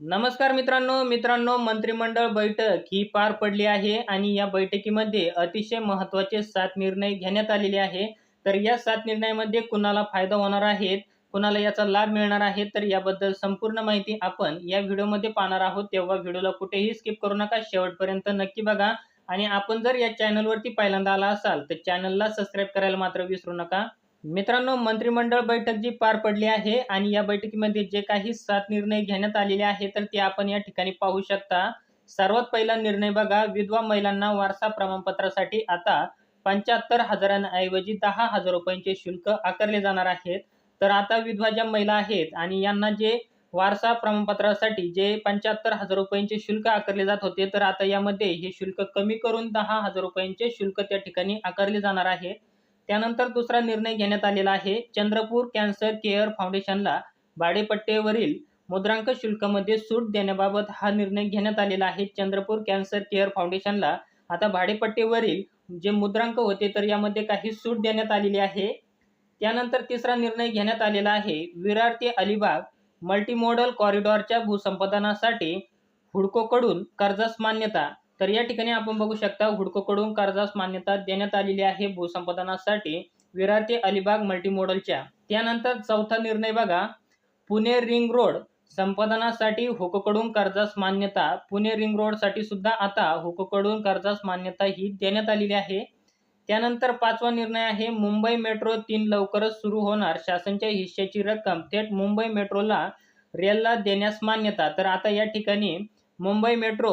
नमस्कार मित्रांनो मित्रांनो मंत्रिमंडळ बैठक ही पार पडली आहे आणि या बैठकीमध्ये अतिशय महत्त्वाचे सात निर्णय घेण्यात आलेले आहे. तर या सात निर्णयामध्ये कुणाला फायदा होणार आहे कुणाला याचा लाभ मिळणार आहे तर याबद्दल संपूर्ण माहिती आपण या व्हिडिओमध्ये पाहणार आहोत. तेव्हा व्हिडिओला कुठेही स्किप करू नका शेवटपर्यंत नक्की बघा. आणि आपण जर या चॅनलवरती पहिल्यांदा आला असाल तर चॅनलला सबस्क्राईब करायला मात्र विसरू नका. मित्रांनो मंत्रिमंडळ बैठक जी पार पडली आहे आणि या बैठकीमध्ये जे काही सात निर्णय घेण्यात आलेले आहे तर ते आपण या ठिकाणी पाहू शकता. सर्वात पहिला निर्णय बघा विधवा महिलांना वारसा प्रमाणपत्रासाठी आता पंच्याहत्तर हजारांऐवजी दहा हजार रुपयांचे शुल्क आकारले जाणार आहेत. तर आता विधवा ज्या महिला आहेत आणि यांना जे वारसा प्रमाणपत्रासाठी जे पंच्याहत्तर हजार रुपयांचे शुल्क आकारले जात होते तर आता यामध्ये हे शुल्क कमी करून दहा हजार रुपयांचे शुल्क त्या ठिकाणी आकारले जाणार आहे. त्यानंतर दुसरा निर्णय घेण्यात आलेला आहे. चंद्रपूर कॅन्सर केअर फाउंडेशनला भाडेपट्टेवरील मुद्रांक शुल्कामध्ये सूट देण्याबाबत हा निर्णय घेण्यात आलेला आहे. चंद्रपूर कॅन्सर केअर फाउंडेशनला आता भाडेपट्टेवरील जे मुद्रांक होते तर यामध्ये काही सूट देण्यात आलेली आहे. त्यानंतर तिसरा निर्णय घेण्यात आलेला आहे. विरार ते अलिबाग मल्टीमोडल कॉरिडॉरच्या भूसंपादनासाठी हुडकोकडून कर्जास मान्यता तर या ठिकाणी आपण बघू शकता हुडकोकडून कर्जास मान्यता देण्यात आलेली आहे भूसंपादनासाठी विरार ते अलिबाग मल्टीमॉडलच्या. त्यानंतर चौथा निर्णय बघा पुणे रिंग रोड संपादनासाठी हुकोकडून कर्जास मान्यता पुणे रिंग रोडसाठी सुद्धा आता हुकोकडून कर्जास मान्यता ही देण्यात आलेली आहे. त्यानंतर पाचवा निर्णय आहे मुंबई मेट्रो तीन लवकरच सुरू होणार शासनच्या हिश्श्याची रक्कम थेट मुंबई मेट्रोला रेलला देण्यास मान्यता. तर आता या ठिकाणी मुंबई मेट्रो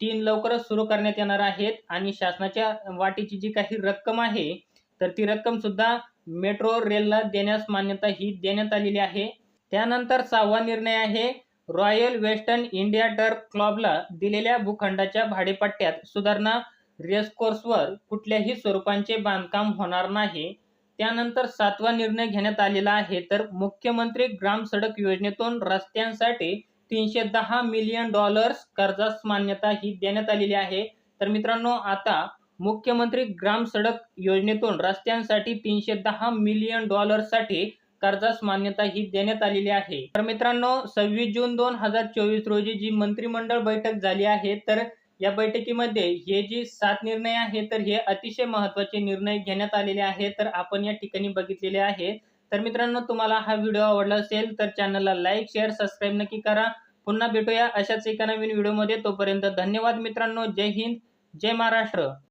तीन लवकरच सुरू करण्यात येणार आहेत आणि शासनाच्या वाटीची जी काही रक्कम आहे तर ती रक्कम सुद्धा मेट्रो रेलला देण्यास मान्यता ही देण्यात आलेली आहे. त्यानंतर सहावा निर्णय आहे रॉयल वेस्टर्न इंडिया टर्फ क्लबला दिलेल्या भूखंडाच्या भाडेपट्ट्यात सुधारणा रेसकोर्सवर कुठल्याही स्वरूपांचे बांधकाम होणार नाही. त्यानंतर सातवा निर्णय घेण्यात आलेला आहे तर मुख्यमंत्री ग्राम सडक योजनेतून रस्त्यांसाठी तीनशे दहा मिलियन डॉलर्स कर्जास मान्यता ही देण्यात आलेली आहे. तर मित्रांनो आता मुख्यमंत्री ग्राम सडक योजनेतून रस्त्यांसाठी तीनशे दहा मिलियन डॉलर्ससाठी कर्जास मान्यता ही देण्यात आलेली आहे. तर मित्रांनो सव्वीस जून दोन हजार चोवीस रोजी जी मंत्रिमंडळ बैठक झाली आहे तर या बैठकीमध्ये हे जे सात निर्णय आहे तर हे अतिशय महत्त्वाचे निर्णय घेण्यात आलेले आहेत. तर आपण या ठिकाणी बघितलेले आहे. तर मित्रांनो तुम्हाला हा व्हिडिओ आवडला असेल तर चॅनलला लाईक शेअर सबस्क्राईब नक्की करा. पुन्हा भेटूया अशाच एका नवीन व्हिडिओमध्ये. तोपर्यंत धन्यवाद मित्रांनो. जय हिंद जय महाराष्ट्र.